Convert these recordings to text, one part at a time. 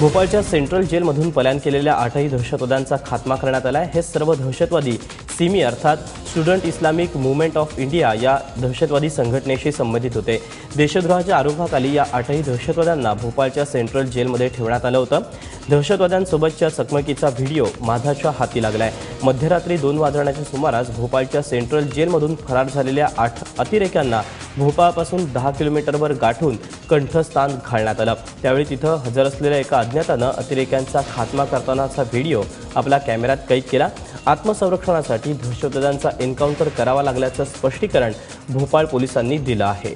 भोपाळच्या central जेलमधून पलायन केलेल्या आठही दहशतवाद्यांचा खात्मा करण्यात आला आहे हे सर्व दहशतवादी सिमी अर्थात student Islamic movement of India या दहशतवादी संघटनेशी संबंधित होते. देशद्रोहाच्या आरोपाखाली या आठही दहशतवाद्यांना भोपाळच्या सेंट्रल जेलमध्ये ठेवण्यात आलं होतं. दहशतवाद्यांसोबतच्या चकमकीचा व्हिडिओ माधाच्या हाती लागलाय. मध्यरात्री दोन वाजण्याच्या सुमारास भोपाळच्या सेंट्रल जेलमधून फरार झालेल्या आठ अतिरेक्यांना भोपाळपासून दहा किलोमीटरवर गाठून कंठस्थान घालण्यात आलं. त्यावेळी तिथं हजर असलेल्या एका अज्ञातानं अतिरेक्यांचा खात्मा करतानाचा व्हिडिओ आपल्या कॅमेऱ्यात कैद केला. आत्मसंरक्षणासाठी दहशतवाद्यांचा एन्काउंटर करावा लागल्याचं स्पष्टीकरण भोपाळ पोलिसांनी दिलं आहे.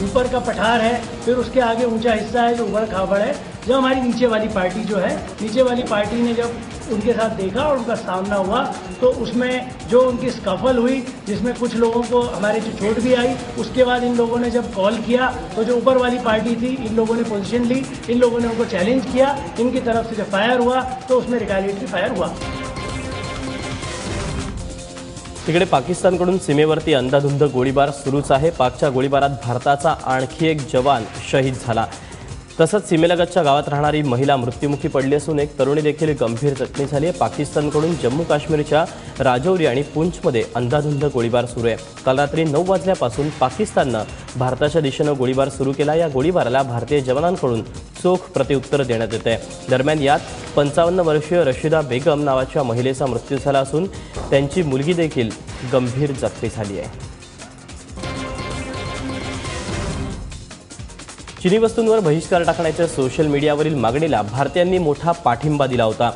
ऊपर का पठार है, फिर उसके आगे ऊँचा हिस्सा है जो उबड़ खाबड़ है। जब हमारी नीचे वाली पार्टी जो है, नीचे वाली पार्टी ने जब उनके साथ देखा और उनका सामना हुआ तो उसमें जो उनकी स्कफल हुई, जिसमें कुछ लोगों को हमारे जो चोट भी आई, उसके बाद इन लोगों ने जब कॉल किया तो जो ऊपर वाली पार्टी थी, इन लोगों ने पोजीशन ली, इन लोगों ने उनको चैलेंज किया, इनकी तरफ़ से जब फायर हुआ तो उसमें रिटालिएटरी फायर हुआ। तिकडे पाकिस्तानकडून सीमेवरती अंधाधुंद गोळीबार सुरूच आहे. पाकच्या गोळीबारात भारताचा आणखी एक जवान शहीद झाला. तसंच सीमेलगतच्या गावात राहणारी महिला मृत्युमुखी पडली असून एक तरुणी देखील गंभीर जखमी झाली आहे. पाकिस्तानकडून जम्मू काश्मीरच्या राजौरी आणि पुंछमध्ये अंधाधुंद गोळीबार सुरू आहे. काल रात्री नऊ वाजल्यापासून पाकिस्ताननं भारताच्या दिशेनं गोळीबार सुरू केला. या गोळीबाराला भारतीय जवानांकडून चोख प्रत्युत्तर देण्यात येत आहे दरम्यान यात पंचावन्न वर्षीय रशिदा बेगम नावाच्या महिलेचा मृत्यू झाला असून त्यांची मुलगी देखील गंभीर जखमी झाली आहे. चिनी वस्तूंवर बहिष्कार टाकण्याच्या सोशल मीडियावरील मागणीला भारतीयांनी मोठा पाठिंबा दिला होता.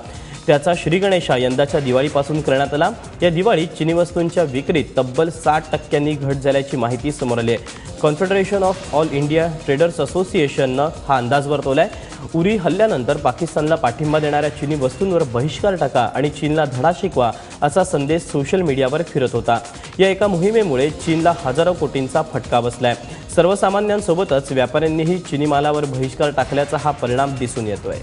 त्याचा श्रीगणेशा यंदाच्या दिवाळीपासून करण्यात आला. या दिवाळीत चिनी वस्तूंच्या विक्रीत तब्बल साठ टक्क्यांनी घट झाल्याची माहिती समोर आली आहे. Confederation of all India traders असोसिएशननं हा अंदाज वर्तवलाय. उरी हल्ल्यानंतर पाकिस्तानला पाठिंबा देणाऱ्या चिनी वस्तूंवर बहिष्कार टाका आणि चीनला धडा शिकवा असा संदेश सोशल मीडियावर फिरत होता. या एका मोहिमेमुळे चीनला हजारो कोटींचा फटका बसलाय. सर्वसामान्यांसोबतच व्यापाऱ्यांनीही चिनी मालावर बहिष्कार टाकल्याचा हा परिणाम दिसून येतोय.